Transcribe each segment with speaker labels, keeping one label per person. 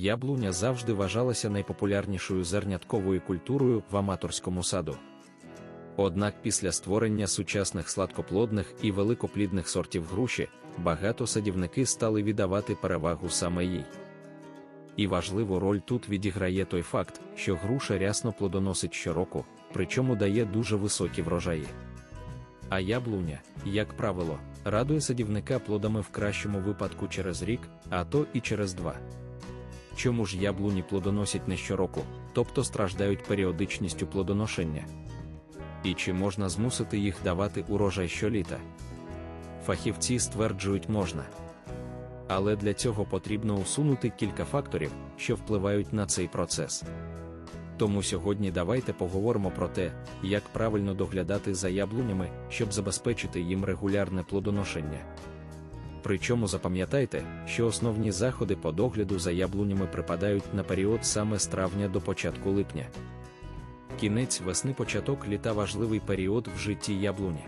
Speaker 1: яблуня завжди вважалася найпопулярнішою зернятковою культурою в аматорському саду. Однак після створення сучасних сладкоплодних і великоплідних сортів груші багато садівники стали віддавати перевагу саме їй. І важливу роль тут відіграє той факт, що груша рясно плодоносить щороку, причому дає дуже високі врожаї. А яблуня, як правило, радує садівника плодами в кращому випадку через рік, а то і через два. Чому ж яблуні плодоносять не щороку, тобто страждають періодичністю плодоношення? І чи можна змусити їх давати урожай щоліта? Фахівці стверджують, можна. Але для цього потрібно усунути кілька факторів, що впливають на цей процес. Тому сьогодні давайте поговоримо про те, як правильно доглядати за яблунями, щоб забезпечити їм регулярне плодоношення. Причому запам'ятайте, що основні заходи по догляду за яблунями припадають на період саме з травня до початку липня. Кінець весни початок літа важливий період в житті яблуні.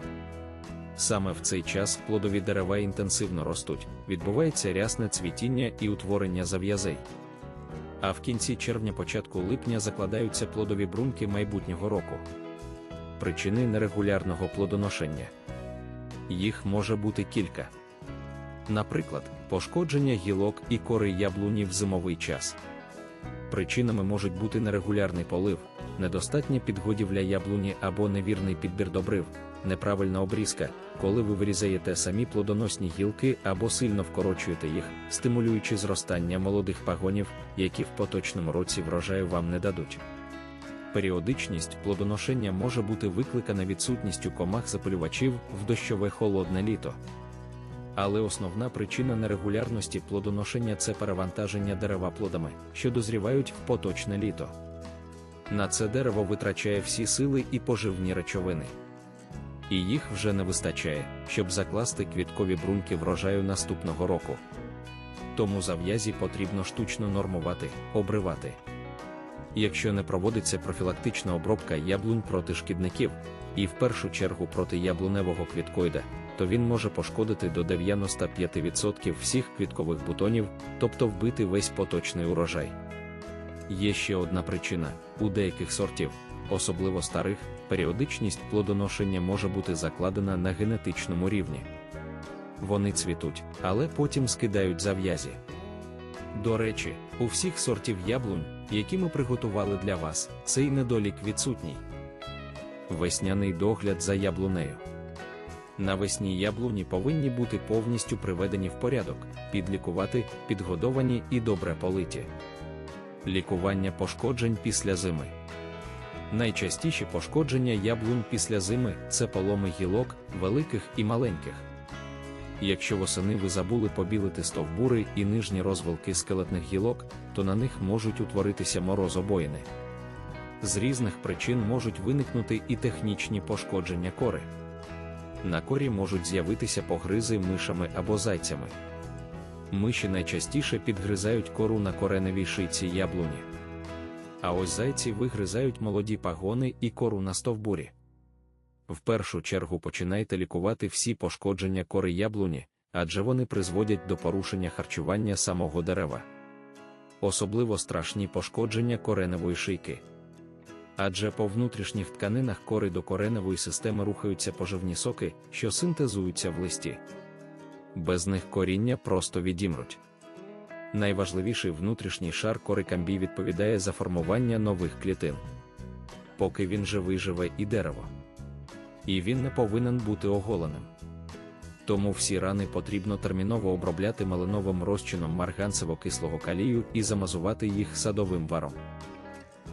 Speaker 1: Саме в цей час плодові дерева інтенсивно ростуть, відбувається рясне цвітіння і утворення зав'язей. А в кінці червня-початку липня закладаються плодові брунки майбутнього року. Причини нерегулярного плодоношення їх може бути кілька. Наприклад, пошкодження гілок і кори яблуні в зимовий час. Причинами можуть бути нерегулярний полив, недостатня підгодівля яблуні або невірний підбір добрив, неправильна обрізка, коли ви вирізаєте самі плодоносні гілки або сильно вкорочуєте їх, стимулюючи зростання молодих пагонів, які в поточному році врожаю вам не дадуть. Періодичність плодоношення може бути викликана відсутністю комах запалювачів в дощове холодне літо. Але основна причина нерегулярності плодоношення це перевантаження дерева плодами, що дозрівають в поточне літо. На це дерево витрачає всі сили і поживні речовини. І їх вже не вистачає, щоб закласти квіткові бруньки врожаю наступного року. Тому зав'язі потрібно штучно нормувати, обривати. Якщо не проводиться профілактична обробка яблунь проти шкідників, і в першу чергу проти яблуневого квіткоїда, то він може пошкодити до 95% всіх квіткових бутонів, тобто вбити весь поточний урожай. Є ще одна причина: у деяких сортів, особливо старих, періодичність плодоношення може бути закладена на генетичному рівні. Вони цвітуть, але потім скидають зав'язі. До речі, у всіх сортів яблунь, які ми приготували для вас, цей недолік відсутній. Весняний догляд за яблунею. Навесні яблуні повинні бути повністю приведені в порядок, підлікувати, підгодовані і добре политі. Лікування пошкоджень після зими. Найчастіші пошкодження яблунь після зими це поломи гілок, великих і маленьких. Якщо восени ви забули побілити стовбури і нижні розвилки скелетних гілок, то на них можуть утворитися морозобоїни. З різних причин можуть виникнути і технічні пошкодження кори. На корі можуть з'явитися погризи мишами або зайцями. Миші найчастіше підгризають кору на кореневій шийці яблуні. А ось зайці вигризають молоді пагони і кору на стовбурі. В першу чергу починайте лікувати всі пошкодження кори яблуні, адже вони призводять до порушення харчування самого дерева. Особливо страшні пошкодження кореневої шийки. Адже по внутрішніх тканинах кори до кореневої системи рухаються поживні соки, що синтезуються в листі. Без них коріння просто відімруть. Найважливіший внутрішній шар кори камбій відповідає за формування нових клітин. Поки він живий живе і дерево. І він не повинен бути оголеним. Тому всі рани потрібно терміново обробляти малиновим розчином марганцево-кислого калію і замазувати їх садовим варом.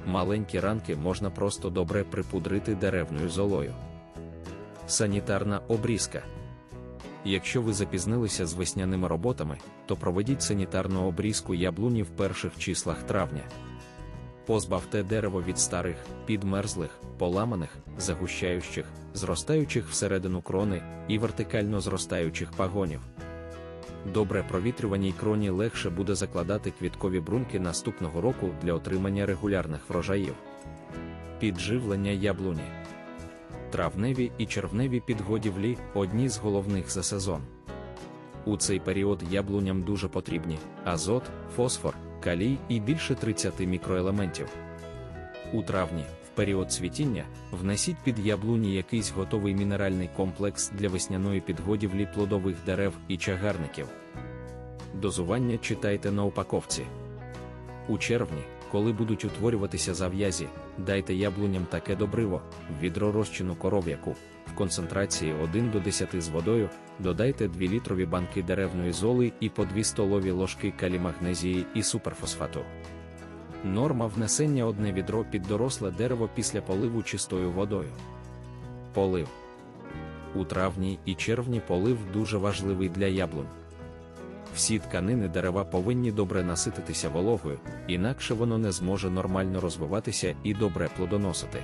Speaker 1: Маленькі ранки можна просто добре припудрити деревною золою. Санітарна обрізка. Якщо ви запізнилися з весняними роботами, то проведіть санітарну обрізку яблуні в перших числах травня. Позбавте дерево від старих, підмерзлих, поламаних, загущаючих, зростаючих всередину крони і вертикально зростаючих пагонів. Добре провітрюваній кроні легше буде закладати квіткові бруньки наступного року для отримання регулярних врожаїв. Підживлення яблуні. Травневі і червневі підгодівлі одні з головних за сезон. У цей період яблуням дуже потрібні азот, фосфор, калій і більше 30 мікроелементів. У травні, період цвітіння, внесіть під яблуні якийсь готовий мінеральний комплекс для весняної підгодівлі плодових дерев і чагарників. Дозування читайте на упаковці. У червні, коли будуть утворюватися зав'язі, дайте яблуням таке добриво, відро розчину коров'яку, в концентрації 1 до 10 з водою, додайте 2 літрові банки деревної золи і по 2 столові ложки калімагнезії і суперфосфату. Норма внесення одне відро під доросле дерево після поливу чистою водою. Полив. У травні і червні полив дуже важливий для яблунь. Всі тканини дерева повинні добре насититися вологою, інакше воно не зможе нормально розвиватися і добре плодоносити.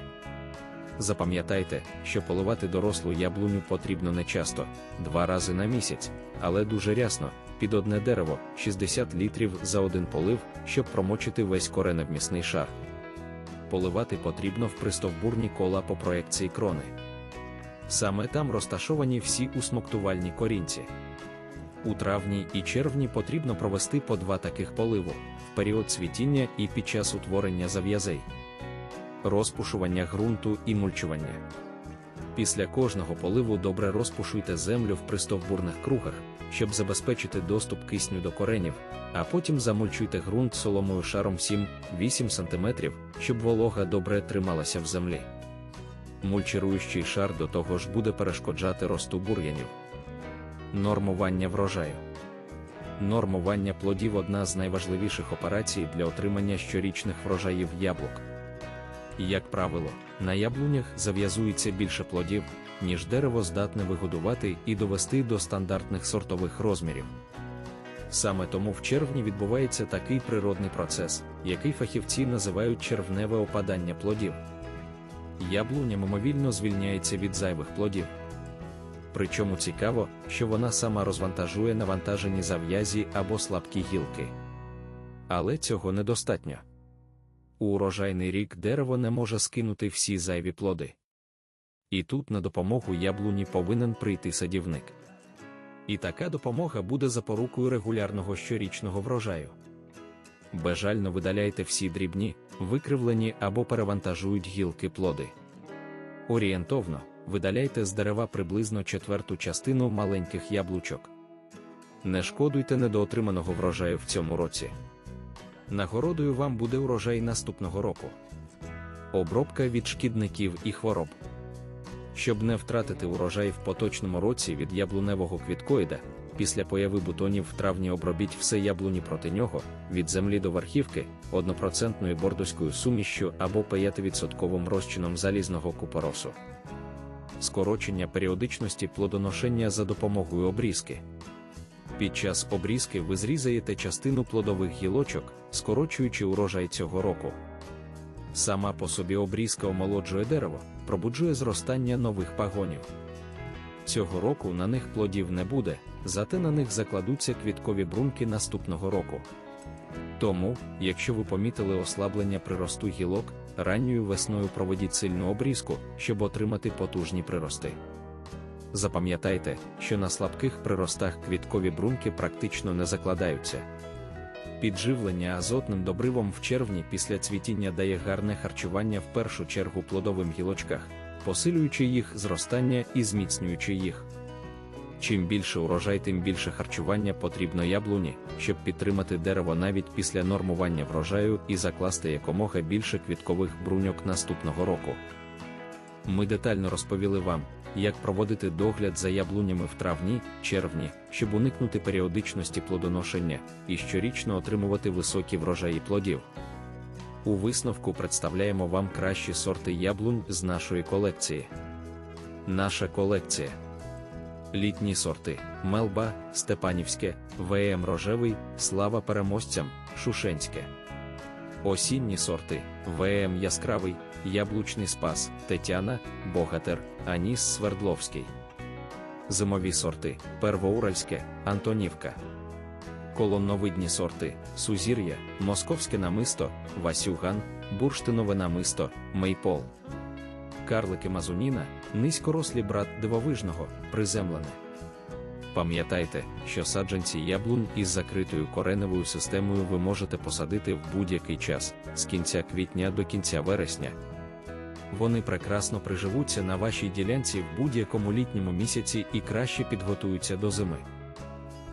Speaker 1: Запам'ятайте, що поливати дорослу яблуню потрібно не часто, два рази на місяць, але дуже рясно, під одне дерево 60 літрів за один полив, щоб промочити весь кореневмісний шар. Поливати потрібно в пристовбурні кола по проекції крони. Саме там розташовані всі усмоктувальні корінці. У травні і червні потрібно провести по два таких поливу в період цвітіння і під час утворення зав'язей, розпушування ґрунту і мульчування. Після кожного поливу добре розпушуйте землю в пристовбурних кругах, щоб забезпечити доступ кисню до коренів, а потім замульчуйте ґрунт соломою шаром 7-8 см, щоб волога добре трималася в землі. Мульчируючий шар до того ж буде перешкоджати росту бур'янів. Нормування врожаю. Нормування плодів одна з найважливіших операцій для отримання щорічних врожаїв яблук. Як правило, на яблунях зав'язується більше плодів, ніж дерево здатне вигодувати і довести до стандартних сортових розмірів. Саме тому в червні відбувається такий природний процес, який фахівці називають червневе опадання плодів. Яблуня мимовільно звільняється від зайвих плодів. Причому цікаво, що вона сама розвантажує навантажені зав'язі або слабкі гілки. Але цього недостатньо. У урожайний рік дерево не може скинути всі зайві плоди. І тут на допомогу яблуні повинен прийти садівник. І така допомога буде запорукою регулярного щорічного врожаю. Бежально видаляйте всі дрібні, викривлені або перевантажують гілки плоди. Орієнтовно видаляйте з дерева приблизно четверту частину маленьких яблучок. Не шкодуйте недоотриманого врожаю в цьому році. Нагородою вам буде урожай наступного року. Обробка від шкідників і хвороб. Щоб не втратити урожай в поточному році від яблуневого квіткоїда, після появи бутонів в травні обробіть все яблуні проти нього, від землі до верхівки, однопроцентною бордоською сумішчю або 5% розчином залізного купоросу. Скорочення періодичності плодоношення за допомогою обрізки. Під час обрізки ви зрізаєте частину плодових гілочок, скорочуючи урожай цього року. Сама по собі обрізка омолоджує дерево, пробуджує зростання нових пагонів. Цього року на них плодів не буде, зате на них закладуться квіткові брунки наступного року. Тому, якщо ви помітили ослаблення приросту гілок, ранньою весною проведіть сильну обрізку, щоб отримати потужні прирости. Запам'ятайте, що на слабких приростах квіткові брунки практично не закладаються. Підживлення азотним добривом в червні після цвітіння дає гарне харчування в першу чергу плодовим гілочках, посилюючи їх зростання і зміцнюючи їх. Чим більше урожай, тим більше харчування потрібно яблуні, щоб підтримати дерево навіть після нормування врожаю і закласти якомога більше квіткових бруньок наступного року. Ми детально розповіли вам, як проводити догляд за яблунями в травні, червні, щоб уникнути періодичності плодоношення і щорічно отримувати високі врожаї плодів. У висновку представляємо вам кращі сорти яблунь з нашої колекції. Наша колекція. Літні сорти Мелба, Степанівське, ВМ Рожевий, Слава переможцям, Шушенське. Осінні сорти ВМ Яскравий, Яблучний Спас, Тетяна, Богатер, Аніс Свердловський. Зимові сорти Первоуральське, Антонівка. Колонновидні сорти Сузір'я, Московське намисто, Васюган, Бурштинове намисто, Мейпол. Карлики Мазуніна, низькорослі брат дивовижного, приземлене. Пам'ятайте, що саджанці яблунь із закритою кореневою системою ви можете посадити в будь-який час з кінця квітня до кінця вересня. Вони прекрасно приживуться на вашій ділянці в будь-якому літньому місяці і краще підготуються до зими.